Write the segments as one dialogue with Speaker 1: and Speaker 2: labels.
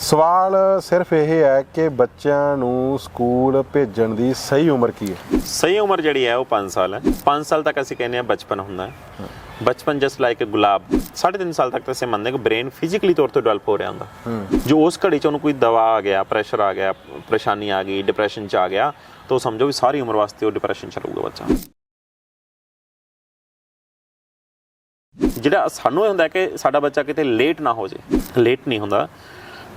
Speaker 1: ਸਵਾਲ ਸਿਰਫ ਇਹ ਹੈ ਕਿ ਬੱਚਿਆਂ ਨੂੰ ਸਕੂਲ ਭੇਜਣ ਦੀ ਸਹੀ ਉਮਰ ਕੀ ਹੈ?
Speaker 2: ਸਹੀ ਉਮਰ ਜਿਹੜੀ ਹੈ ਉਹ 5 ਸਾਲ ਹੈ। 5 ਸਾਲ ਤੱਕ ਅਸੀਂ ਕਹਿੰਦੇ ਆ ਬਚਪਨ ਹੁੰਦਾ ਹੈ। ਬਚਪਨ ਜਸ ਲਾਈਕ ਅ ਗੁਲਾਬ 3.5 ਸਾਲ ਤੱਕ ਤਾਂ ਅਸੀਂ ਮੰਨਦੇ ਕਿ ਬ੍ਰੇਨ ਫਿਜ਼ੀਕਲੀ ਤੌਰ ਤੇ ਡਿਵੈਲਪ ਹੋ ਰਿਹਾ ਹੁੰਦਾ। ਜੋ ਉਸ ਘੜੀ ਚ ਉਹਨੂੰ ਕੋਈ ਦਵਾ ਆ ਗਿਆ ਪ੍ਰੈਸ਼ਰ ਆ ਗਿਆ, ਪਰੇਸ਼ਾਨੀ ਆ ਗਈ ਡਿਪਰੈਸ਼ਨ ਚ ਆ ਗਿਆ, ਤਾਂ ਉਹ ਸਮਝੋ ਵੀ ਸਾਰੀ ਉਮਰ ਵਾਸਤੇ ਉਹ ਡਿਪਰੈਸ਼ਨ ਚ ਰਹੂਗਾ ਬੱਚਾ। ਜਿਹੜਾ ਸਾਨੂੰ ਇਹ ਹੁੰਦਾ ਕਿ ਸਾਡਾ ਬੱਚਾ ਕਿਤੇ ਲੇਟ ਨਾ ਹੋ ਜੇ ਲੇਟ ਨਹੀਂ ਹੁੰਦਾ।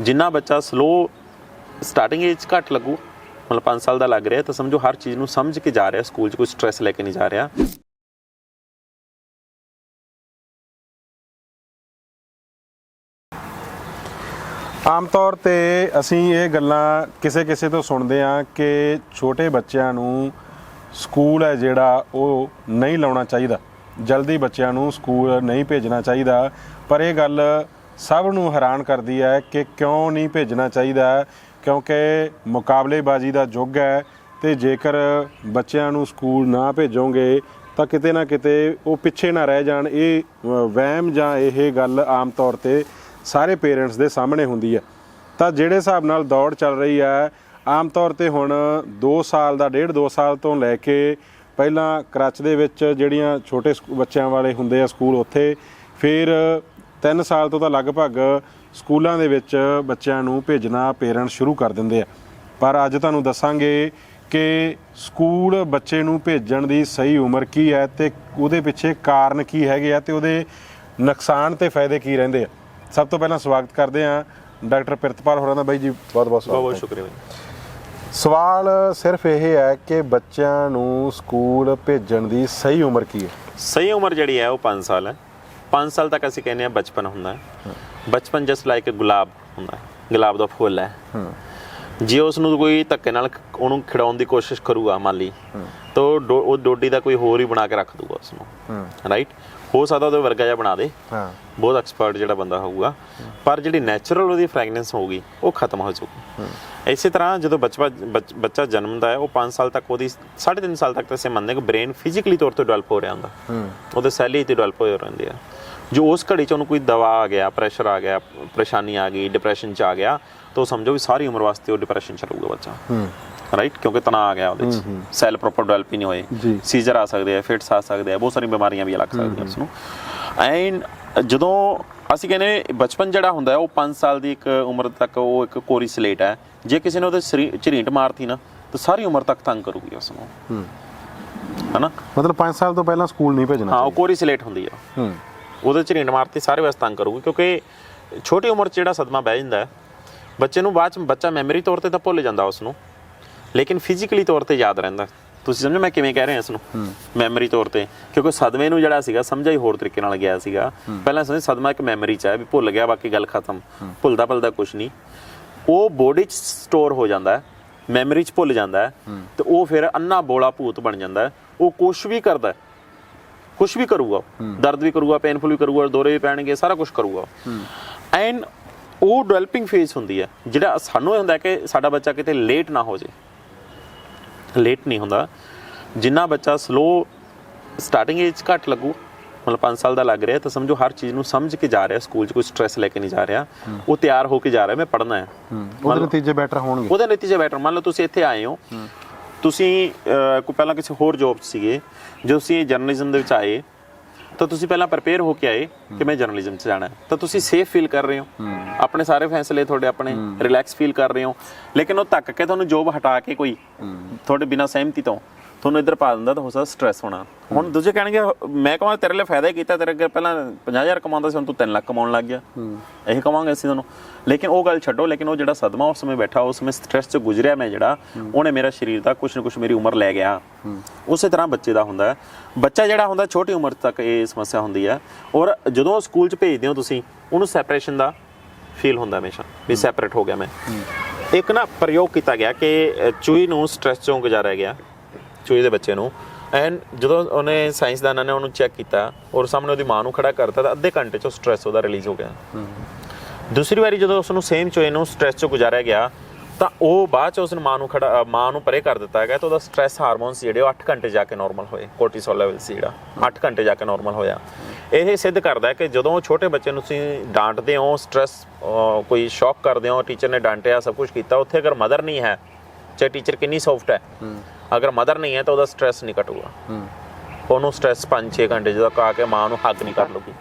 Speaker 2: ਜਿੰਨਾ ਬੱਚਾ ਸਲੋ ਸਟਾਰਟਿੰਗ ਏਜ ਘੱਟ ਲੱਗੂ, ਮਤਲਬ 5 ਸਾਲ ਦਾ ਲੱਗ ਰਿਹਾ, ਤਾਂ ਸਮਝੋ ਹਰ ਚੀਜ਼ ਨੂੰ ਸਮਝ ਕੇ ਜਾ ਰਿਹਾ ਸਕੂਲ 'ਚ ਕੋਈ ਸਟ੍ਰੈਸ ਲੈ ਕੇ ਨਹੀਂ ਜਾ ਰਿਹਾ।
Speaker 1: ਆਮ ਤੌਰ ਤੇ ਅਸੀਂ ਇਹ ਗੱਲਾਂ ਕਿਸੇ ਕਿਸੇ ਤੋਂ ਸੁਣਦੇ ਹਾਂ ਕਿ ਛੋਟੇ ਬੱਚਿਆਂ ਨੂੰ ਸਕੂਲ ਹੈ ਜਿਹੜਾ, ਉਹ ਨਹੀਂ ਲਾਉਣਾ ਚਾਹੀਦਾ। ਜਲਦੀ ਬੱਚਿਆਂ ਨੂੰ ਸਕੂਲ ਨਹੀਂ ਭੇਜਣਾ ਚਾਹੀਦਾ। ਪਰ ਇਹ ਗੱਲ ਸਭ ਨੂੰ ਹੈਰਾਨ ਕਰਦੀ ਹੈ ਕਿ ਕਿਉਂ ਨਹੀਂ ਭੇਜਣਾ ਚਾਹੀਦਾ ਕਿਉਂਕਿ ਮੁਕਾਬਲੇਬਾਜ਼ੀ ਦਾ ਯੁੱਗ ਹੈ ਤੇ ਜੇਕਰ ਬੱਚਿਆਂ ਨੂੰ ਸਕੂਲ ਨਾ ਭੇਜੋਗੇ ਤਾਂ ਕਿਤੇ ਨਾ ਕਿਤੇ ਉਹ ਪਿੱਛੇ ਨਾ ਰਹਿ ਜਾਣ। ਇਹ ਵਹਿਮ ਜਾਂ ਇਹ ਗੱਲ ਆਮ ਤੌਰ ਤੇ ਸਾਰੇ ਪੇਰੈਂਟਸ ਦੇ ਸਾਹਮਣੇ ਹੁੰਦੀ ਹੈ। ਤਾਂ ਜਿਹੜੇ ਹਿਸਾਬ ਨਾਲ ਦੌੜ ਚੱਲ ਰਹੀ ਹੈ, ਆਮ ਤੌਰ ਤੇ ਹੁਣ 2 ਸਾਲ ਦਾ, ਡੇਢ 2 ਸਾਲ ਤੋਂ ਲੈ ਕੇ ਪਹਿਲਾਂ ਕਰਾਚ ਦੇ ਵਿੱਚ ਜਿਹੜੀਆਂ ਛੋਟੇ ਸਕੂ- ਬੱਚਿਆਂ ਵਾਲੇ ਹੁੰਦੇ ਆ ਸਕੂਲ ਉੱਥੇ, ਫਿਰ 3 ਸਾਲ ਤੋਂ ਤਾਂ ਲਗਭਗ ਸਕੂਲਾਂ ਦੇ ਵਿੱਚ ਬੱਚਿਆਂ ਨੂੰ ਭੇਜਣਾ ਪੇਰੈਂਟਸ ਸ਼ੁਰੂ ਕਰ ਦਿੰਦੇ ਆ। ਪਰ ਅੱਜ ਤੁਹਾਨੂੰ ਦੱਸਾਂਗੇ ਕਿ ਸਕੂਲ ਬੱਚੇ ਨੂੰ ਭੇਜਣ ਦੀ ਸਹੀ ਉਮਰ ਕੀ ਹੈ ਤੇ ਉਹਦੇ ਪਿੱਛੇ ਕਾਰਨ ਕੀ ਹੈਗੇ ਆ ਤੇ ਉਹਦੇ ਨੁਕਸਾਨ ਤੇ ਫਾਇਦੇ ਕੀ ਰਹਿੰਦੇ ਆ। ਸਭ ਤੋਂ ਪਹਿਲਾਂ ਸਵਾਗਤ ਕਰਦੇ ਆ ਡਾਕਟਰ ਪ੍ਰਿਤਪਾਲ ਹੋਰਾਂ ਦਾ ਬਾਈ ਜੀ। ਬਹੁਤ ਬਹੁਤ
Speaker 2: ਬਹੁਤ
Speaker 1: ਸਵਾਗਤ।
Speaker 2: ਬਹੁਤ ਸ਼ੁਕਰੀਆ ਬਾਈ।
Speaker 1: ਸਵਾਲ ਸਿਰਫ ਇਹ ਹੈ ਕਿ ਬੱਚਿਆਂ ਨੂੰ ਸਕੂਲ ਭੇਜਣ ਦੀ ਸਹੀ ਉਮਰ ਕੀ ਹੈ?
Speaker 2: ਸਹੀ ਉਮਰ ਜਿਹੜੀ ਹੈ ਉਹ 5 ਸਾਲ ਹੈ। 5 ਸਾਲ ਤੱਕ ਅਸੀਂ ਕਹਿੰਦੇ ਆ ਬਚਪਨ ਹੁੰਦਾ ਹੈ। ਬਚਪਨ ਜਸਟ ਲਾਈਕ ਅ ਗੁਲਾਬ ਹੁੰਦਾ ਹੈ। ਗੁਲਾਬ ਦਾ ਫੁੱਲ ਹੈ। ਜੇ ਉਸ ਨੂੰ ਕੋਈ ਧੱਕੇ ਨਾਲ ਉਹਨੂੰ ਖਿਡਾਉਣ ਦੀ ਕੋਸ਼ਿਸ਼ ਕਰੂਗਾ ਮੰਨ ਲਈ ਤਾਂ ਉਹ ਡੋਡੀ ਦਾ ਕੋਈ ਹੋਰ ਹੀ ਬਣਾ ਕੇ ਰੱਖ ਦੂਗਾ ਉਸ ਨੂੰ ਰਾਈਟ ਹੋ ਸਕਦਾ ਉਹਦੇ ਵਰਗਾ ਜਿਹਾ ਬਣਾ ਦੇ।
Speaker 1: ਹਾਂ।
Speaker 2: ਬਹੁਤ ਐਕਸਪਰਟ ਜਿਹੜਾ ਬੰਦਾ ਹੋਊਗਾ। ਪਰ ਜਿਹੜੀ ਨੈਚੁਰਲ ਉਹਦੀ ਫ੍ਰੈਗਨੈਂਸ ਹੋਊਗੀ ਉਹ ਖਤਮ ਹੋ ਜਾਊਗੀ। ਇਸੇ ਤਰ੍ਹਾਂ ਜਦੋਂ ਬੱਚਾ ਬੱਚ- ਜਨਮਦਾ ਹੈ ਉਹ 5 ਸਾਲ ਤੱਕ ਉਹਦੀ 3.5 ਸਾਲ ਤੱਕ ਤਾਂ ਅਸੀਂ ਮੰਨਦੇ ਕਿ ਬ੍ਰੇਨ ਫਿਜ਼ੀਕਲੀ ਤੌਰ ਤੇ ਡਿਵੈਲਪ ਹੋ ਰਿਹਾ ਹੁੰਦਾ। ਉਹਦੇ ਸੈੱਲ ਹੀ ਤੇ ਡਿਵੈਲਪ ਹੋਏ ਰਹਿੰਦੇ ਆ। ਜੋ ਉਸ ਘੜੀ ਚ ਉਹਨੂੰ ਕੋਈ ਦਵਾ ਆ ਗਿਆ ਪ੍ਰੈਸ਼ਰ ਆ ਗਿਆ ਪਰੇਸ਼ਾਨੀ ਆ ਗਈ ਡਿਪਰੈਸ਼ਨ ਚ ਆ ਗਿਆ ਤਾਂ ਸਮਝੋ ਵੀ ਸਾਰੀ ਉਮਰ ਵਾਸਤੇ ਉਹ ਡਿਪਰੈਸ਼ਨ ਚ ਰਹੂਗਾ ਬੱਚਾ। ਰਾਈਟ ਕਿਉਂਕਿ ਤਣਾਅ ਆ ਗਿਆ ਉਹਦੇ ਚ। ਸੈੱਲ ਪ੍ਰੋਪਰ ਡਿਵੈਲਪ ਹੀ ਨਹੀਂ ਹੋਏ। ਸੀਜ਼ਰ ਆ ਸਕਦੇ ਆ ਫਿਟਸ ਆ ਸਕਦੇ ਆ ਬਹੁਤ ਸਾਰੀਆਂ ਬਿਮਾਰੀਆਂ ਵੀ ਲੱਗ ਸਕਦੀਆਂ ਉਸ ਨੂੰ ਐਂਡ ਜਦੋਂ ਅਸੀਂ ਕਹਿੰਦੇ ਬਚਪਨ ਜਿਹੜਾ ਹੁੰਦਾ ਹੈ ਉਹ 5 ਸਾਲ ਦੀ ਇੱਕ ਉਮਰ ਤੱਕ ਉਹ ਇੱਕ ਕੋਰੀ ਸਲੇਟ ਹੈ। ਜੇ ਕਿਸੇ ਨੇ ਉਹਦੇ ਝਰੀਟ ਮਾਰਤੀ ਨਾ ਤਾਂ ਸਾਰੀ ਉਮਰ ਤੱਕ ਤੰਗ ਕਰੂਗੀ ਉਸ ਨੂੰ ਹਨਾ?
Speaker 1: ਮਤਲਬ 5 ਸਾਲ ਤੋਂ ਪਹਿਲਾਂ ਸਕੂਲ ਨਹੀਂ ਭੇਜਣਾ
Speaker 2: ਹਾਂ ਉਹ ਕੋਰੀ ਸਲੇਟ ਹੁੰਦੀ ਆ।
Speaker 1: ਹੂੰ।
Speaker 2: ਉਹਦੇ ਝਰੀਟ ਮਾਰਤੀ ਸਾਰੇ ਵਾਸਤੇ ਤੰਗ ਕਰੂਗੀ ਕਿਉਂਕਿ ਛੋਟੀ ਉਮਰ 'ਚ ਜਿਹੜਾ ਸਦਮਾ ਬਹਿ ਜਾਂਦਾ ਬੱਚੇ ਨੂੰ ਬਾਅਦ ਚ ਬੱਚਾ ਮੈਮਰੀ ਤੌਰ ਤੇ ਤਾਂ ਭੁੱਲ ਜਾਂਦਾ ਉਸ ਨੂੰ ਲੇਕਿਨ ਫਿਜ਼ੀਕਲੀ ਤੌਰ ਤੇ ਯਾਦ ਰਹਿੰਦਾ ਤੁਸੀਂ ਸਮਝੋ ਮੈਂ ਕਿਵੇਂ ਕਹਿ ਰਿਹਾ ਇਸ ਨੂੰ ਮੈਮਰੀ ਤੌਰ ਤੇ ਕਿਉਂਕਿ ਸਦਮੇ ਨੂੰ ਜਿਹੜਾ ਸੀਗਾ ਸਮਝਾ ਹੀ ਹੋਰ ਤਰੀਕੇ ਨਾਲ ਗਿਆ ਸੀਗਾ। ਪਹਿਲਾਂ ਸਮਝ ਸਦਮਾ ਇੱਕ ਮੈਮਰੀ ਚ ਹੈ ਵੀ ਭੁੱਲ ਗਿਆ ਬਾਕੀ ਗੱਲ ਖਤਮ। ਭੁੱਲਦਾ ਭੁੱਲਦਾ ਕੁਝ ਨਹੀਂ। ਉਹ ਬੋਡੀ ਚ ਸਟੋਰ ਹੋ ਜਾਂਦਾ ਹੈ ਮੈਮਰੀ ਚ ਭੁੱਲ ਜਾਂਦਾ ਹੈ ਤੇ ਉਹ ਫਿਰ ਅੰਨਾ ਬੋਲਾ ਭੂਤ ਬਣ ਜਾਂਦਾ ਹੈ। ਉਹ ਕੁਝ ਵੀ ਕਰਦਾ ਹੈ ਕੁਝ ਵੀ ਕਰੂਗਾ। ਦਰਦ ਵੀ ਕਰੂਗਾ ਪੇਨਫੁਲ ਵੀ ਕਰੂਗਾ ਦੌਰੇ ਵੀ ਪੈਣਗੇ ਸਾਰਾ ਕੁਝ ਕਰੂਗਾ ਐਂਡ ਉਹ ਡਿਵੈਲਪਿੰਗ ਫੇਜ਼ ਹੁੰਦੀ ਹੈ ਜਿਹੜਾ ਸਾਨੂੰ ਇਹ ਹੁੰਦਾ ਕਿ ਸਾਡਾ ਬੱਚਾ ਕਿਤੇ ਲੇਟ ਨਾ ਹੋ ਜੇ। ਲੇਟ ਨਹੀਂ ਹੁੰਦਾ। ਜਿੰਨਾ ਬੱਚਾ ਸਲੋ ਸਟਾਰਟਿੰਗ ਏਜ ਘੱਟ ਲੱਗੂ ਮਤਲਬ 5 ਸਾਲ ਦਾ ਲੱਗ ਰਿਹਾ ਤਾਂ ਸਮਝੋ ਹਰ ਚੀਜ਼ ਨੂੰ ਸਮਝ ਕੇ ਜਾ ਰਿਹਾ ਸਕੂਲ 'ਚ ਕੋਈ ਸਟ੍ਰੈਸ ਲੈ ਕੇ ਨਹੀਂ ਜਾ ਰਿਹਾ। ਉਹ ਤਿਆਰ ਹੋ ਕੇ ਜਾ ਰਿਹਾ ਮੈਂ ਪੜ੍ਹਨਾ ਹੈ।
Speaker 1: ਉਹਦੇ ਨਤੀਜੇ ਬੈਟਰ ਹੋਣਗੇ।
Speaker 2: ਉਹਦੇ ਨਤੀਜੇ ਬੈਟਰ ਮੰਨ ਲਓ ਤੁਸੀਂ ਇੱਥੇ ਆਏ ਹੋ। ਤੁਸੀਂ ਕੋਈ ਪਹਿਲਾਂ ਕਿਸੇ ਹੋਰ ਜੌਬ 'ਚ ਸੀਗੇ ਜੋ ਤੁਸੀਂ ਜਰਨਲਿਜ਼ਮ ਦੇ ਵਿੱਚ ਆਏ ਤਾਂ ਤੁਸੀਂ ਪਹਿਲਾਂ ਪ੍ਰਪੇਅਰ ਹੋ ਕੇ ਆਏ ਕਿ ਮੈਂ ਜਰਨਲਿਜ਼ਮ 'ਚ ਜਾਣਾ ਤਾਂ ਤੁਸੀਂ ਸੇਫ ਫੀਲ ਕਰ ਰਹੇ ਹੋ? ਆਪਣੇ ਸਾਰੇ ਫੈਸਲੇ ਤੁਹਾਡੇ ਆਪਣੇ ਰਿਲੈਕਸ ਫੀਲ ਕਰ ਰਹੇ ਹੋ? ਲੇਕਿਨ ਉਹ ਧੱਕ ਕੇ ਤੁਹਾਨੂੰ ਜੌਬ ਹਟਾ ਕੇ ਕੋਈ ਤੁਹਾਡੇ ਬਿਨਾਂ ਸਹਿਮਤੀ ਤੋਂ ਤੁਹਾਨੂੰ ਇੱਧਰ ਪਾ ਦਿੰਦਾ ਤਾਂ ਹੋ ਸਕਦਾ ਸਟ੍ਰੈਸ ਹੋਣਾ। ਹੁਣ ਦੂਜੇ ਕਹਿਣਗੇ ਮੈਂ ਕਹਾਂ ਤੇਰੇ ਲਈ ਫਾਇਦਾ ਹੀ ਕੀਤਾ ਤੇਰੇ ਅੱਗੇ ਪਹਿਲਾਂ 50000 ਕਮਾਉਂਦਾ ਸੀ ਹੁਣ ਤੂੰ 3 ਲੱਖ ਕਮਾਉਣ ਲੱਗ ਗਿਆ। ਇਹ ਕਵਾਂਗੇ ਅਸੀਂ ਤੁਹਾਨੂੰ। ਲੇਕਿਨ ਉਹ ਗੱਲ ਛੱਡੋ ਲੇਕਿਨ ਉਹ ਜਿਹੜਾ ਸਦਮਾ ਉਸ ਸਮੇਂ ਬੈਠਾ ਉਸ ਸਮੇਂ ਸਟ੍ਰੈਸ 'ਚ ਗੁਜ਼ਰਿਆ ਮੈਂ ਜਿਹੜਾ ਉਹਨੇ ਮੇਰਾ ਸਰੀਰ ਦਾ ਕੁਝ ਨਾ ਕੁਝ ਮੇਰੀ ਉਮਰ ਲੈ ਗਿਆ। ਉਸੇ ਤਰ੍ਹਾਂ ਬੱਚੇ ਦਾ ਹੁੰਦਾ ਬੱਚਾ ਜਿਹੜਾ ਹੁੰਦਾ ਛੋਟੀ ਉਮਰ ਤੱਕ ਇਹ ਸਮੱਸਿਆ ਹੁੰਦੀ ਹੈ। ਔਰ ਜਦੋਂ ਉਹ ਸਕੂਲ 'ਚ ਭੇਜਦੇ ਹੋ ਤੁਸੀਂ ਉਹਨੂੰ ਸੈਪਰੇਸ਼ਨ ਦਾ ਫੀਲ ਹੁੰਦਾ ਹਮੇਸ਼ਾ ਵੀ ਸੈਪਰੇਟ ਹੋ ਗਿਆ ਮੈਂ। ਇੱਕ ਨਾ ਪ੍ਰਯੋਗ ਕੀਤਾ ਗਿਆ ਕਿ ਚੂਹੀ ਨੂੰ ਸਟ੍ਰੈਸ ਚੋਂ ਗੁਜ਼ਾਰਿਆ ਗਿਆ। ਚੂਹੀ ਦੇ ਬੱਚੇ ਨੂੰ। ਐਂਡ ਜਦੋਂ ਉਹਨੇ ਸਾਇੰਸਦਾਨਾਂ ਨੇ ਉਹਨੂੰ ਚੈੱਕ ਕੀਤਾ ਔਰ ਸਾਹਮਣੇ ਉਹਦੀ ਮਾਂ ਨੂੰ ਖੜਾ ਕਰਤਾ ਤਾਂ ਅੱਧੇ ਘੰਟੇ 'ਚ ਸਟ੍ਰੈਸ ਉਹਦਾ ਰਿਲੀਜ਼ ਹੋ ਗਿਆ। ਦੂਸਰੀ ਵਾਰੀ ਜਦੋਂ ਉਸ ਨੂੰ ਸੇਮ ਚੂਹੇ ਨੂੰ ਸਟ੍ਰੈਸ ਚੋਂ ਗੁਜ਼ਾਰਿਆ ਗਿਆ ਤਾਂ ਉਹ ਬਾਅਦ ਚ ਉਸ ਨੂੰ ਮਾਂ ਨੂੰ ਖੜਾ ਮਾਂ ਨੂੰ ਪਰੇ ਕਰ ਦਿੱਤਾ ਹੈਗਾ ਤਾਂ ਉਹਦਾ ਸਟ੍ਰੈਸ ਹਾਰਮੋਨਸ ਜਿਹੜੇ ਉਹ 8 ਘੰਟੇ ਜਾ ਕੇ ਨਾਰਮਲ ਹੋਏ ਕੋਰਟੀਸੋਲ ਲੈਵਲ ਸੀ ਜਿਹੜਾ 8 ਘੰਟੇ ਜਾ ਕੇ ਨਾਰਮਲ ਹੋਇਆ। ਇਹ ਸਿੱਧ ਕਰਦਾ ਹੈ ਕਿ ਜਦੋਂ ਛੋਟੇ ਬੱਚੇ ਨੂੰ ਤੁਸੀਂ ਡਾਂਟਦੇ ਹੋ ਸਟ੍ਰੈਸ ਕੋਈ ਸ਼ੌਕ ਕਰਦੇ ਹੋ ਟੀਚਰ ਨੇ ਡਾਂਟਿਆ ਸਭ ਕੁਝ ਕੀਤਾ ਉੱਥੇ ਅਗਰ ਮਦਰ ਨਹੀਂ ਹੈ ਚਾਹੇ ਟੀਚਰ ਕਿੰਨੀ ਸੌਫਟ ਹੈ ਅਗਰ ਮਦਰ ਨਹੀਂ ਹੈ ਤਾਂ ਉਹਦਾ ਸਟ੍ਰੈਸ ਨਹੀਂ ਘਟੂਗਾ। ਉਹਨੂੰ ਸਟ੍ਰੈਸ 5-6 ਘੰਟੇ ਜਦੋਂ ਆ ਕੇ ਮਾਂ ਨੂੰ ਹੱਕ ਨਹੀਂ ਕਰ ਲੂਗੀ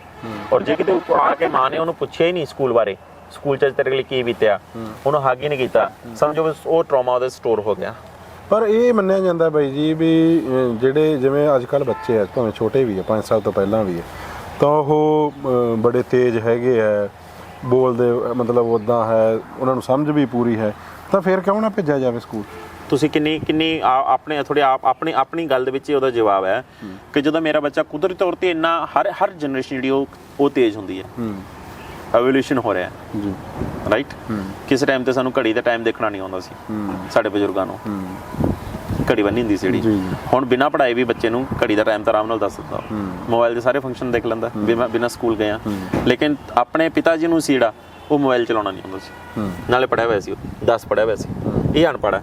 Speaker 2: ਔਰ ਜੇ ਕਿਤੇ ਆ ਕੇ ਮਾਂ ਨੇ ਉਹਨੂੰ ਪੁੱਛਿਆ ਹੀ ਨਹੀਂ ਸਕੂਲ ਬਾਰੇ ਸਕੂਲ ਚ ਤੇਰੇ ਲਈ ਕੀ ਬੀਤਿਆ ਉਹਨੂੰ ਹੱਕ ਹੀ ਨਹੀਂ ਕੀਤਾ ਸਮਝੋ ਬਸ ਉਹ ਟਰਾਮਾ ਉਹਦੇ ਸਟੋਰ ਹੋ ਗਿਆ।
Speaker 1: ਪਰ ਇਹ ਮੰਨਿਆ ਜਾਂਦਾ ਬਾਈ ਜੀ ਵੀ ਜਿਹੜੇ ਜਿਵੇਂ ਅੱਜ ਕੱਲ ਬੱਚੇ ਆ ਭਾਵੇਂ ਛੋਟੇ ਵੀ ਆ 5 ਸਾਲ ਤੋਂ ਪਹਿਲਾਂ ਵੀ ਆ ਤਾਂ ਉਹ ਬੜੇ ਤੇਜ਼ ਹੈਗੇ ਆ ਬੋਲਦੇ ਮਤਲਬ ਉਦਾਂ ਹੈ ਉਹਨਾਂ ਨੂੰ ਸਮਝ ਵੀ ਪੂਰੀ ਹੈ। ਤਾਂ ਫਿਰ ਕਿਉਂ ਨਾ ਭੇਜਿਆ ਜਾਵੇ ਸਕੂਲ?
Speaker 2: ਤੁਸੀਂ ਕਿੰਨੀ ਕਿੰਨੀ ਆਪਣੇ ਥੋੜੇ ਆਪ ਆਪਣੀ ਆਪਣੀ ਗੱਲ ਦੇ ਵਿੱਚ ਉਹਦਾ ਜਵਾਬ ਹੈ ਕਿ ਜਦੋਂ ਮੇਰਾ ਬੱਚਾ ਕੁਦਰਤੀ ਤੌਰ ਤੇ ਇੰਨਾ ਹਰ ਹਰ ਜਨਰੇਸ਼ਨ ਜਿਹੜੀ ਉਹ ਉਹ ਤੇਜ਼ ਹੁੰਦੀ ਹੈ। ਐਵੋਲੂਸ਼ਨ ਹੋ ਰਿਹਾ ਹੈ।
Speaker 1: ਜੀ।
Speaker 2: ਰਾਈਟ ਕਿਸੇ ਟਾਈਮ ਤੇ ਸਾਨੂੰ ਘੜੀ ਦਾ ਟਾਈਮ ਦੇਖਣਾ ਨਹੀਂ ਆਉਂਦਾ ਸੀ। ਸਾਡੇ ਬਜ਼ੁਰਗਾਂ ਨੂੰ। ਘੜੀ ਬੰਨੀ ਹੁੰਦੀ ਸੀ ਜਿਹੜੀ। ਹੁਣ ਬਿਨਾ ਪੜਾਈ ਵੀ ਬੱਚੇ ਨੂੰ ਘੜੀ ਦਾ ਟਾਈਮ ਤਾਂ ਆਰਾਮ ਨਾਲ ਦੱਸ ਦਿੰਦਾ ਮੋਬਾਈਲ ਦੇ ਸਾਰੇ ਫੰਕਸ਼ਨ ਦੇਖ ਲੈਂਦਾ। ਬਿਨਾ ਸਕੂਲ ਗਿਆ ਲੇਕਿਨ ਆਪਣੇ ਪਿਤਾ ਜੀ ਨੂੰ ਸੀ ਜਿਹੜਾ ਉਹ ਮੋਬਾਈਲ ਚਲਾਉਣਾ ਨਹੀਂ ਆਉਂਦਾ ਸੀ। ਨਾਲੇ ਪੜਿਆ ਹੋਇਆ ਸੀ 10 ਪੜਿਆ ਹੋਇਆ ਸੀ। ਇਹ ਅਨਪੜ੍ਹ ਹੈ।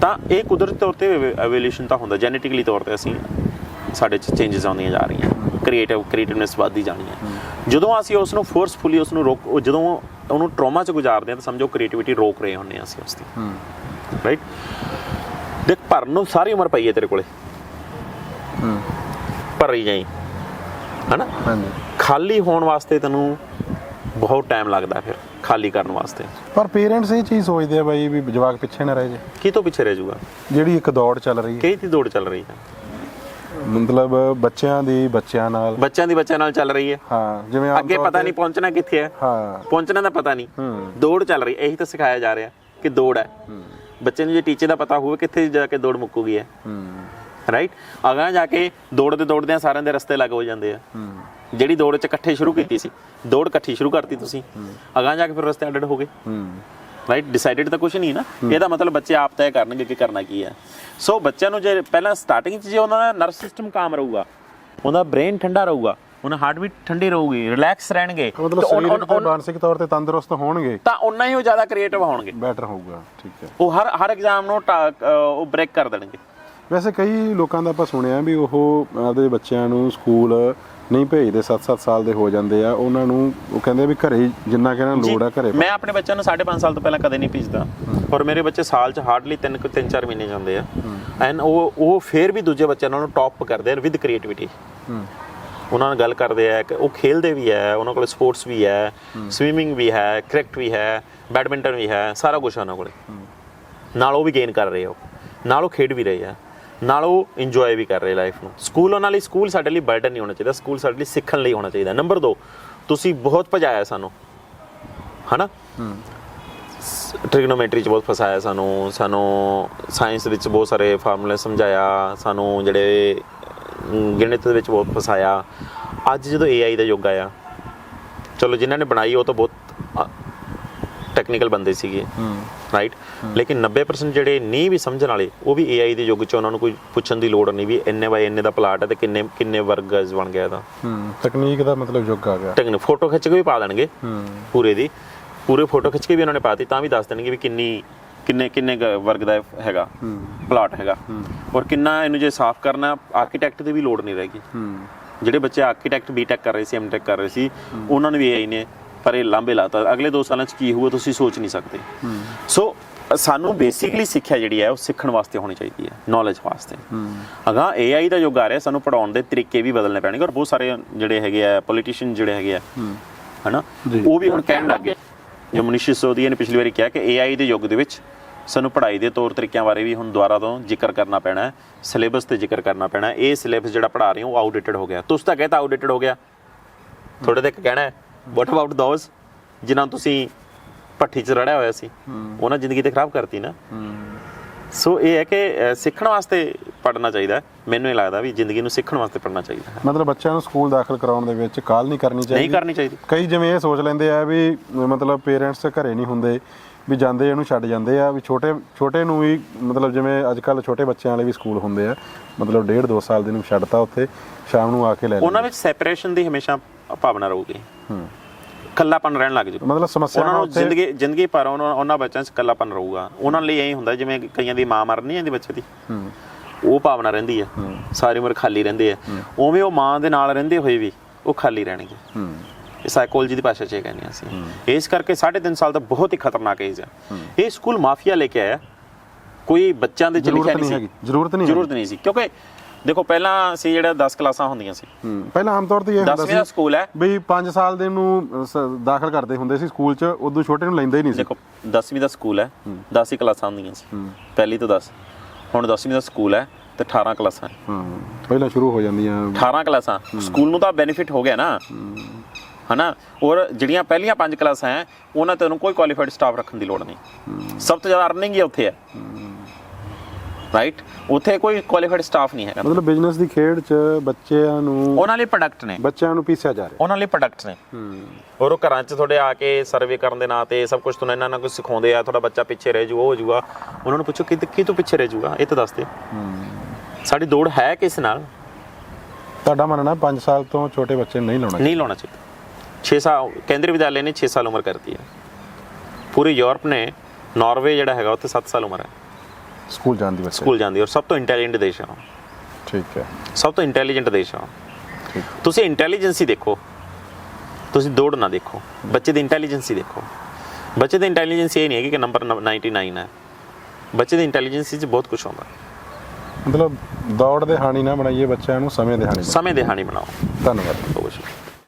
Speaker 2: ਤਾਂ ਇਹ ਕੁਦਰਤੀ ਤੌਰ ਤੇ ਐਵੋਲੂਸ਼ਨ ਤਾਂ ਹੁੰਦਾ ਜੈਨੇਟਿਕਲੀ ਤੌਰ ਤੇ ਅਸੀਂ ਸਾਡੇ ਚ ਚੇਂਜਸ ਆਉਂਦੀਆਂ ਜਾ ਰਹੀਆਂ। ਕ੍ਰੀਏਟਿਵ ਕ੍ਰੀਏਟਿਵਨੈਸ ਵੱਧਦੀ ਜਾਣੀ ਹੈ। ਜਦੋਂ ਅਸੀਂ ਉਸ ਨੂੰ ਫੋਰਸਫੁਲੀ ਉਸ ਨੂੰ ਰੋਕ ਜਦੋਂ ਉਹਨੂੰ ਟਰਾਮਾ ਚ ਗੁਜ਼ਾਰਦੇ ਹਾਂ ਤਾਂ ਸਮਝੋ ਕ੍ਰੀਏਟਿਵਿਟੀ ਰੋਕ ਰਹੇ ਹੁੰਦੇ ਹਾਂ ਅਸੀਂ ਉਸ ਦੀ।
Speaker 1: ਹੂੰ।
Speaker 2: ਰਾਈਟ ਦੇਖ ਭਰਨ ਨੂੰ ਸਾਰੀ ਉਮਰ ਪਈ ਹੈ ਤੇਰੇ ਕੋਲੇ।
Speaker 1: ਹੂੰ।
Speaker 2: ਭਰ ਜਾਈ। ਹਨਾ?
Speaker 1: ਹਾਂਜੀ।
Speaker 2: ਖਾਲੀ ਹੋਣ ਵਾਸਤੇ ਤੈਨੂੰ ਬਹੁਤ ਟਾਈਮ ਲੱਗਦਾ ਫਿਰ ਖਾਲੀ ਕਰਨ ਵਾਸਤੇ।
Speaker 1: ਪਰ ਪੇਰੈਂਟਸ ਇਹ ਚੀਜ਼ ਸੋਚਦੇ ਆ ਬਾਈ ਵੀ ਜਵਾਕ ਪਿੱਛੇ ਨਾ ਰਹਿ ਜੇ।
Speaker 2: ਕੀ ਤੋਂ ਪਿੱਛੇ ਰਹਿ ਜਾਊਗਾ?
Speaker 1: ਜਿਹੜੀ ਇੱਕ ਦੌੜ ਚੱਲ ਰਹੀ ਹੈ।
Speaker 2: ਕਈ ਦੀ ਦੌੜ ਚੱਲ ਰਹੀ ਹੈ?
Speaker 1: ਮਤਲਬ ਬੱਚਿਆਂ ਦੀ ਬੱਚਿਆਂ ਨਾਲ।
Speaker 2: ਬੱਚਿਆਂ ਦੀ ਬੱਚਿਆਂ ਨਾਲ ਚੱਲ ਰਹੀ ਹੈ।
Speaker 1: ਹਾਂ ਜਿਵੇਂ ਆਮ
Speaker 2: ਅੱਗੇ
Speaker 1: ਤੌਰ
Speaker 2: ਪਤਾ
Speaker 1: ਤੇ-
Speaker 2: ਨਹੀਂ ਪਹੁੰਚਣਾ ਕਿੱਥੇ ਹੈ।
Speaker 1: ਹਾਂ।
Speaker 2: ਪਹੁੰਚਣਾ ਦਾ ਪਤਾ ਨਹੀਂ।
Speaker 1: ਹੂੰ।
Speaker 2: ਦੌੜ ਚੱਲ ਰਹੀ ਹੈ। ਇਹੀ ਤਾਂ ਸਿਖਾਇਆ ਜਾ ਰਿਹਾ ਕਿ ਦੌੜ ਹੈ। ਬੱਚੇ ਨੂੰ ਜੇ ਟੀਚਰ ਦਾ ਪਤਾ ਹੋਵੇ ਕਿੱਥੇ ਜਾ ਕੇ ਦੌੜ ਮੁੱਕੂਗੀ ਹੈ
Speaker 1: ਹੂੰ।
Speaker 2: ਰਾਈਟ ਅਗਾਂਹ ਜਾ ਕੇ ਦੌੜਦੇ ਦੌੜਦੇ ਸਾਰਿਆਂ ਦੇ ਰਸਤੇ ਲੱਗ ਹੋ ਜਾਂਦੇ ਆ।
Speaker 1: ਹੂੰ।
Speaker 2: ਜਿਹੜੀ ਦੌੜ ਚ ਇਕੱਠੇ ਸ਼ੁਰੂ ਕੀਤੀ ਸੀ ਦੌੜ ਇਕੱਠੀ ਸ਼ੁਰੂ ਕਰਤੀ ਤੁਸੀਂ। ਅਗਾਂਹ ਜਾ ਕੇ ਫਿਰ ਰਸਤੇ ਅੱਡ ਹੋ ਗਏ।
Speaker 1: ਹੂੰ।
Speaker 2: ਰਾਈਟ ਡਿਸਾਈਡਡ ਤਾਂ ਕੁਝ ਨਹੀਂ ਨਾ। ਇਹਦਾ ਮਤਲਬ ਬੱਚੇ ਆਪ ਤੈਅ ਕਰਨਗੇ ਕਿ ਕਰਨਾ ਕੀ ਹੈ ਸੋ ਬੱਚਿਆਂ ਨੂੰ ਜੇ ਪਹਿਲਾਂ ਸਟਾਰਟਿੰਗ 'ਚ ਜੇ ਉਹਨਾਂ ਦਾ ਨਰਵਸ ਸਿਸਟਮ ਕਾਮ ਰਹੂਗਾ ਉਹਦਾ ਬ੍ਰੇਨ ਠੰਡਾ ਰਹੂਗਾ ਉਹਨਾਂ ਹਾਰਟ ਬੀਟ ਠੰਡੀ ਰਹੂਗੀ ਰਿਲੈਕਸ ਰਹਿਣਗੇ
Speaker 1: ਮਤਲਬ ਸਰੀਰਕ ਤੇ ਮਾਨਸਿਕ ਤੌਰ ਤੇ ਤੰਦਰੁਸਤ ਹੋਣਗੇ।
Speaker 2: ਤਾਂ ਉਨਾ ਹੀ ਉਹ ਜ਼ਿਆਦਾ ਕ੍ਰੀਏਟਿਵ ਹੋਣਗੇ।
Speaker 1: ਬੈਟਰ ਹੋਊਗਾ ਠੀਕ ਹੈ।
Speaker 2: ਉਹ ਹਰ ਹਰ ਐਗਜ਼ਾਮ ਨੂੰ ਉਹ ਬ੍ਰੇਕ ਕਰ ਦੇਣਗੇ।
Speaker 1: ਵੈਸੇ ਕਈ ਲੋਕਾਂ ਦਾ ਆਪਾਂ ਸੁਣਿਆ ਵੀ ਉਹ ਆਪਦੇ ਬੱਚਿਆਂ ਨੂੰ ਸਕੂਲ ਨਹੀਂ ਭੇਜਦੇ 7-7 ਸਾਲ ਦੇ ਹੋ ਜਾਂਦੇ ਆ ਉਹਨਾਂ ਨੂੰ ਉਹ ਕਹਿੰਦੇ ਵੀ ਘਰੇ ਹੀ ਜਿੰਨਾ ਕਿ ਇਹਨਾਂ ਨੂੰ ਲੋੜ ਆ ਘਰੇ
Speaker 2: ਮੈਂ ਆਪਣੇ ਬੱਚਿਆਂ ਨੂੰ 5.5 ਸਾਲ ਤੋਂ ਪਹਿਲਾਂ ਕਦੇ ਨਹੀਂ ਭੇਜਦਾ। ਔਰ ਮੇਰੇ ਬੱਚੇ ਸਾਲ 'ਚ ਹਾਰਡਲੀ 3 3-4 ਮਹੀਨੇ ਜਾਂਦੇ ਆ। ਐਂਡ ਉਹ ਉਹ ਫੇਰ ਵੀ ਦੂਜੇ ਬੱਚਿਆਂ ਨਾਲੋਂ ਟੌਪ ਕਰਦੇ ਆ ਵਿਦ ਕ੍ਰੀਏਟੀਵਿਟੀ ਉਹਨਾਂ ਨਾਲ ਗੱਲ ਕਰਦੇ ਆ ਕਿ ਉਹ ਖੇਲਦੇ ਵੀ ਹੈ ਉਹਨਾਂ ਕੋਲ ਸਪੋਰਟਸ ਵੀ ਹੈ। ਸਵੀਮਿੰਗ ਵੀ ਹੈ ਕ੍ਰਿਕਟ ਵੀ ਹੈ ਬੈਡਮਿੰਟਨ ਵੀ ਹੈ ਸਾਰਾ ਕੁਝ ਉਹਨਾਂ ਕੋਲੇ। ਨਾਲ ਉਹ ਵੀ ਗੇਨ ਕਰ ਰਹੇ ਹੋ ਨਾਲ ਉਹ ਖੇਡ ਵੀ ਰਹੇ ਆ। ਨਾਲ ਉਹ ਇੰਜੋਏ ਵੀ ਕਰ ਰਹੇ ਲਾਈਫ ਨੂੰ। ਸਕੂਲ ਉਹਨਾਂ ਲਈ ਸਕੂਲ ਸਾਡੇ ਲਈ ਬਰਡਨ ਨਹੀਂ ਹੋਣਾ ਚਾਹੀਦਾ ਸਕੂਲ ਸਾਡੇ ਲਈ ਸਿੱਖਣ ਲਈ ਹੋਣਾ ਚਾਹੀਦਾ। ਨੰਬਰ 2 ਤੁਸੀਂ ਬਹੁਤ ਭਜਾਇਆ ਸਾਨੂੰ। ਹਨਾ? ਟ੍ਰਿਗਨੋਮੈਟਰੀ ਚ ਬਹੁਤ ਫਸਾਇਆ ਸਾਨੂੰ ਸਾਨੂੰ ਸਾਇੰਸ ਵਿੱਚ ਬਹੁਤ ਸਾਰੇ ਫਾਰਮੂਲੇ ਸਮਝਾਇਆ ਸਾਨੂੰ ਜਿਹੜੇ ਗਣਿਤ ਦੇ ਵਿੱਚ ਬਹੁਤ ਫਸਾਇਆ। ਅੱਜ ਜਦੋਂ AI ਦਾ ਯੁੱਗ ਆਇਆ ਚਲੋ ਜਿਨ੍ਹਾਂ ਨੇ ਬਣਾਈ ਉਹ ਤਾਂ ਬਹੁਤ ਟੈਕਨੀਕਲ ਬੰਦੇ ਸੀਗੇ। ਰਾਈਟ ਲੇਕਿਨ 90% ਜਿਹੜੇ ਨਹੀਂ ਵੀ ਸਮਝਣ ਵਾਲੇ ਉਹ ਵੀ AI ਦੇ ਯੁੱਗ 'ਚ ਉਹਨਾਂ ਨੂੰ ਕੋਈ ਪੁੱਛਣ ਦੀ ਲੋੜ ਨਹੀਂ ਵੀ ਇੰਨੇ ਬਾਈ ਇੰਨੇ ਦਾ ਪਲਾਟ ਹੈ ਤੇ ਕਿੰਨੇ ਕਿੰਨੇ ਵਰਗਸ ਬਣ ਗਿਆ ਇਹਦਾ।
Speaker 1: ਤਕਨੀਕ ਦਾ ਮਤਲਬ ਯੁੱਗ ਆ ਗਿਆ।
Speaker 2: ਟੈਕਨੀ ਫੋਟੋ ਖਿੱਚ ਕੇ ਵੀ ਪਾ ਦੇਣਗੇ ਪੂਰੇ ਦੀ। ਪੂਰੇ ਫੋਟੋ ਖਿੱਚ ਕੇ ਵੀ ਉਹਨਾਂ ਨੇ ਪਾਤੀ ਤਾਂ ਵੀ ਦੱਸ ਦੇਣਗੇ ਵੀ ਕਿੰਨੀ ਕਿੰਨੇ ਕਿੰਨੇ ਵਰਗ ਦਾ ਹੈਗਾ ਪਲਾਟ ਹੈਗਾ। ਔਰ ਕਿੰਨਾ ਇਹਨੂੰ ਜੇ ਸਾਫ਼ ਕਰਨਾ ਆਰਕੀਟੈਕਟ ਦੀ ਵੀ ਲੋੜ ਨਹੀਂ ਰਹੇਗੀ ਜਿਹੜੇ ਬੱਚੇ ਆਰਕੀਟੈਕਟ ਬੀਟੈਕ ਕਰ ਰਹੇ ਸੀ ਐਮਟੈਕ ਕਰ ਰਹੇ ਸੀ ਉਹਨਾਂ ਨੂੰ ਵੀ AI ਨੇ ਪਰ ਇਹ ਲਾਂਬੇ ਲਾਤਾ। ਅਗਲੇ 2 ਸਾਲਾਂ 'ਚ ਕੀ ਹੋਊਗਾ ਤੁਸੀਂ ਸੋਚ ਨਹੀਂ ਸਕਦੇ। ਸੋ ਸਾਨੂੰ ਬੇਸਿਕਲੀ ਸਿੱਖਿਆ ਜਿਹੜੀ ਹੈ ਉਹ ਸਿੱਖਣ ਵਾਸਤੇ ਹੋਣੀ ਚਾਹੀਦੀ ਹੈ ਨੌਲੇਜ ਵਾਸਤੇ। ਅਗਾ AI ਦਾ ਯੁੱਗ ਆ ਰਿਹਾ ਸਾਨੂੰ ਪੜਾਉਣ ਦੇ ਤਰੀਕੇ ਵੀ ਬਦਲਨੇ ਪੈਣਗੇ ਔਰ ਬਹੁਤ ਸਾਰੇ ਜਿਹੜੇ ਹੈਗੇ ਆ ਪੋਲੀਟੀਸ਼ੀਅਨ ਜਿਹੜੇ ਹੈਗੇ ਆ ਹਨਾ। ਉਹ ਵੀ ਹੁਣ ਕਹਿਣ ਲੱਗੇ ਜੋ ਮਨੀਸ਼ ਸਿਸੋਦੀਆ ਨੇ ਪਿਛਲੀ ਵਾਰੀ ਕਿਹਾ ਕਿ AI ਦੇ ਯੁੱਗ ਦੇ ਵਿੱਚ ਸਾਨੂੰ ਪੜ੍ਹਾਈ ਦੇ ਤੌਰ ਤਰੀਕਿਆਂ ਬਾਰੇ ਵੀ ਹੁਣ ਦੁਬਾਰਾ ਤੋਂ ਜ਼ਿਕਰ ਕਰਨਾ ਪੈਣਾ ਹੈ ਸਿਲੇਬਸ ਤੇ ਜ਼ਿਕਰ ਕਰਨਾ ਪੈਣਾ ਹੈ। ਇਹ ਸਿਲੇਬਸ ਜਿਹੜਾ ਪੜ੍ਹਾ ਰਹੇ ਹੋ ਉਹ ਆਊਟਡੇਟਡ ਹੋ ਗਿਆ। ਤੁਸੀਂ ਤਾਂ ਕਹਿੰਦਾ ਆਊਟਡੇਟਡ ਹੋ ਗਿਆ। ਥੋੜੇ ਤੱਕ ਕਹਿਣਾ ਹੈ ਵਾਟ ਅਬਾਊਟ ਦੋਜ਼ ਜਿਨ੍ਹਾਂ ਤੁਸੀਂ ਭੱਠੀ 'ਚ ਰੜਿਆ ਹੋਇਆ ਸੀ। ਉਹਨਾਂ ਜ਼ਿੰਦਗੀ ਤੇ ਖਰਾਬ ਕਰਤੀ ਨਾ। ਸੋ ਇਹ ਹੈ ਕਿ ਸਿੱਖਣ ਵਾਸਤੇ ਪੜ੍ਹਨਾ ਚਾਹੀਦਾ। ਮੈਨੂੰ ਇਹ ਲੱਗਦਾ ਵੀ ਜ਼ਿੰਦਗੀ ਨੂੰ ਸਿੱਖਣ ਵਾਸਤੇ ਪੜ੍ਹਨਾ ਚਾਹੀਦਾ ਹੈ।
Speaker 1: ਮਤਲਬ ਬੱਚਿਆਂ ਨੂੰ ਸਕੂਲ ਦਾਖਲ ਕਰਾਉਣ ਦੇ ਵਿੱਚ ਕਾਲ ਨਹੀਂ ਕਰਨੀ
Speaker 2: ਨਹੀਂ
Speaker 1: ਚਾਹੀਦੀ
Speaker 2: ਕਰਨੀ ਚਾਹੀਦੀ।
Speaker 1: ਕਈ ਜਿਵੇਂ ਇਹ ਸੋਚ ਲੈਂਦੇ ਆ ਵੀ ਮਤਲਬ ਪੇਰੈਂਟਸ ਘਰੇ ਨਹੀਂ ਹੁੰਦੇ ਵੀ ਜਾਂਦੇ ਇਹਨੂੰ ਛੱਡ ਜਾਂਦੇ ਆ ਵੀ ਛੋਟੇ ਛੋਟੇ ਨੂੰ ਵੀ ਮਤਲਬ ਜਿਵੇਂ ਅੱਜ ਕੱਲ ਛੋਟੇ ਬੱਚਿਆਂ ਵਾਲੇ ਵੀ ਸਕੂਲ ਹੁੰਦੇ ਆ। ਮਤਲਬ ਡੇਢ ਦੋ ਸਾਲ ਦੇ ਨੂੰ ਛੱਡਤਾ ਉੱਥੇ ਸ਼ਾਮ ਨੂੰ ਆ ਕੇ ਲੈ
Speaker 2: ਉਹਨਾਂ
Speaker 1: ਲੈਂਦੇ
Speaker 2: ਵਿੱਚ ਸੈਪਰੇਸ਼ਨ ਦੀ ਹਮੇਸ਼ਾ ਭਾਵਨਾ ਰਹੂਗੀ।
Speaker 1: ਹੂੰ
Speaker 2: ਕੱਲਾਪਨ ਰਹਿਣ ਲੱਗ ਜੂ
Speaker 1: ਮਤਲਬ ਸਮੱਸਿਆ
Speaker 2: ਉਹਨਾਂ ਨੂੰ ਜ਼ਿੰਦਗੀ ਜ਼ਿੰਦਗੀ ਭਰ ਉਹਨਾਂ ਉਹਨਾਂ ਬੱਚਿਆਂ 'ਚ ਕੱਲਾਪਨ ਰਹੂਗਾ। ਉਹਨਾਂ ਲਈ ਐਂ ਹੁੰਦਾ ਜਿਵੇਂ ਕਈਆਂ ਦੀ ਮਾਂ ਮਰ ਨਹੀਂ ਜਾਂਦੀ ਬੱਚੇ ਦੀ। ਉਹ ਭਾਵਨਾ ਰਹਿੰਦੀ ਆ ਸਾਰੀ ਉਮਰ ਖਾਲੀ ਰਹਿੰਦੇ ਆ ਉਵੇਂ ਉਹ ਮਾਂ ਦੇ ਨਾਲ ਰਹਿੰਦੇ ਹੋਏ ਵੀ ਉਹ ਖਾਲੀ ਰਹਿਣਗੇ। ਇਹ ਸਾਈਕੋਲੋਜੀ ਦੀ ਭਾਸ਼ਾ 'ਚ ਇਹ ਕਹਿੰਦੇ ਹਾਂ ਅਸੀਂ। ਇਸ ਕਰਕੇ 3.5 ਸਾਲ ਦਾ ਬਹੁਤ ਹੀ ਖਤਰਨਾਕ ਏਜ ਹੈ। ਇਹ ਸਕੂਲ ਮਾਫੀਆ ਲੈ ਕੇ ਆਇਆ। ਕੋਈ ਬੱਚਿਆਂ ਦੇ ਚ ਲਿਖਿਆ
Speaker 1: ਨਹੀਂ
Speaker 2: ਸੀ।
Speaker 1: ਜ਼ਰੂਰਤ ਨਹੀਂ
Speaker 2: ਜ਼ਰੂਰਤ ਨਹੀਂ ਸੀ। ਕਿਉਂਕਿ ਦੇਖੋ ਪਹਿਲਾਂ ਸੀ ਜਿਹੜਾ 10 ਕਲਾਸਾਂ ਹੁੰਦੀਆਂ ਸੀ।
Speaker 1: ਹੂੰ, ਪਹਿਲਾਂ ਆਮ ਤੌਰ ਤੇ ਇਹ ਹੁੰਦਾ
Speaker 2: 10ਵੀਂ ਦਾ
Speaker 1: ਸੀ
Speaker 2: ਸਕੂਲ ਹੈ।
Speaker 1: ਬਈ 5 ਸਾਲ ਦੇ ਨੂੰ ਸ- ਦਾਖਲ ਕਰਦੇ ਹੁੰਦੇ ਸੀ ਸਕੂਲ 'ਚ ਉਦੋਂ ਛੋਟੇ ਨੂੰ ਲੈਂਦੇ ਹੀ ਨਹੀਂ ਸੀ।
Speaker 2: ਦੇਖੋ 10ਵੀਂ ਦਾ ਸਕੂਲ ਹੈ 10 ਹੀ ਕਲਾਸਾਂ ਹੁੰਦੀਆਂ ਸੀ। ਪਹਿਲੀ ਤੋਂ 10 ਹੁਣ 10ਵੀਂ ਦਾ ਸਕੂਲ ਹੈ ਤੇ 18 ਕਲਾਸਾਂ ਹੈ।
Speaker 1: ਹਾਂ ਪਹਿਲਾਂ ਸ਼ੁਰੂ ਹੋ ਜਾਂਦੀਆਂ।
Speaker 2: 18 ਕਲਾਸਾਂ। ਸਕੂਲ ਨੂੰ ਤਾਂ ਬੈਨੀਫਿਟ ਹੋ ਗਿਆ ਨਾ। ਹਨਾ? ਔਰ ਜਿਹੜੀਆਂ ਪਹਿਲੀਆਂ ਪੰਜ ਕਲਾਸਾਂ ਹੈ ਉਹਨਾਂ ਤੇ ਉਹਨੂੰ ਕੋਈ ਕੁਆਲੀਫਾਈਡ ਸਟਾਫ ਰੱਖਣ ਦੀ ਲੋੜ ਨਹੀਂ। ਸਭ ਤੋਂ ਜ਼ਿਆਦਾ ਅਰਨਿੰਗ ਹੀ ਉੱਥੇ ਹੈ। ਰਾਈਟ ਉੱਥੇ ਕੋਈ ਕੁਆਲੀਫਾਈਡ ਸਟਾਫ ਨਹੀਂ ਹੈਗਾ।
Speaker 1: ਮਤਲਬ ਬਿਜ਼ਨਸ ਦੀ ਖੇਡ 'ਚ ਬੱਚਿਆਂ ਨੂੰ
Speaker 2: ਉਹਨਾਂ ਲਈ ਪ੍ਰੋਡਕਟ ਨੇ।
Speaker 1: ਬੱਚਿਆਂ ਨੂੰ ਪੀਸਿਆ ਜਾ ਰਿਹਾ।
Speaker 2: ਉਹਨਾਂ ਲਈ ਪ੍ਰੋਡਕਟ ਨੇ। ਔਰ ਉਹ ਘਰਾਂ 'ਚ ਤੁਹਾਡੇ ਆ ਕੇ ਸਰਵੇ ਕਰਨ ਦੇ ਨਾਂ ਤੇ ਸਭ ਕੁਝ ਤੁਹਾਨੂੰ ਇਹਨਾਂ ਨਾਲ ਕੁਝ ਸਿਖਾਉਂਦੇ ਆ ਤੁਹਾਡਾ ਬੱਚਾ ਪਿੱਛੇ ਰਹਿ ਜੂ ਉਹ ਹੋ ਜੂਗਾ। ਉਹਨਾਂ ਨੂੰ ਪੁੱਛੋ ਕਿ ਕੀ ਤੋਂ ਪਿੱਛੇ ਰਹਿ ਜੂਗਾ ਇਹ ਤਾਂ ਦੱਸ ਦਿਓ। ਸਾਡੀ ਦੌੜ ਹੈ ਕਿਸ ਨਾਲ?
Speaker 1: ਤੁਹਾਡਾ ਮੰਨਣਾ 5 ਸਾਲ ਤੋਂ ਛੋਟੇ ਬੱਚੇ ਨੂੰ ਨਹੀਂ ਲਾਉਣਾ
Speaker 2: ਨਹੀਂ ਲਾਉਣਾ ਚਾਹੀਦਾ। 6 ਸਾਲ ਕੇਂਦਰੀ ਵਿਦਿਆਲੇ ਨੇ 6 ਸਾਲ ਉਮਰ ਕਰਤੀ ਹੈ। ਪੂਰੇ ਯੂਰਪ ਨੇ ਨਾਰਵੇ ਜਿਹੜਾ ਹੈਗਾ ਉੱਥੇ 7 ਸਾਲ ਉਮਰ ਹੈ।
Speaker 1: ਸਕੂਲ ਜਾਣ ਦੀ ਬੱਚੇ
Speaker 2: ਸਕੂਲ ਜਾਂਦੀ ਔਰ ਸਭ ਤੋਂ ਇੰਟੈਲੀਜੈਂਟ ਦੇਸ਼ ਆ।
Speaker 1: ਠੀਕ ਹੈ।
Speaker 2: ਸਭ ਤੋਂ ਇੰਟੈਲੀਜੈਂਟ ਦੇਸ਼ ਆ। ਤੁਸੀਂ ਇੰਟੈਲੀਜੈਂਸੀ ਦੇਖੋ। ਤੁਸੀਂ ਦੌੜ ਨਾ ਦੇਖੋ। ਬੱਚੇ ਦੀ ਇੰਟੈਲੀਜੈਂਸੀ ਦੇਖੋ। ਬੱਚੇ ਦੀ ਇੰਟੈਲੀਜੈਂਸੀ ਇਹ ਨਹੀਂ ਹੈ ਕਿ ਨੰਬਰ 99 ਹੈ। ਬੱਚੇ ਦੀ ਇੰਟੈਲੀਜੈਂਸੀ 'ਚ ਬਹੁਤ ਕੁਝ ਆਉਂਦਾ।
Speaker 1: ਮਤਲਬ ਦੌੜ ਦੇ ਹਾਣੀ ਨਾ ਬਣਾਈਏ ਬੱਚਿਆਂ ਨੂੰ ਸਮੇਂ ਦੇ ਹਾਣੀ।
Speaker 2: ਸਮੇਂ ਦੇ ਹਾਣੀ ਬਣਾਓ।
Speaker 1: ਧੰਨਵਾਦ।
Speaker 2: ਬਹੁਤ ਕੁਛ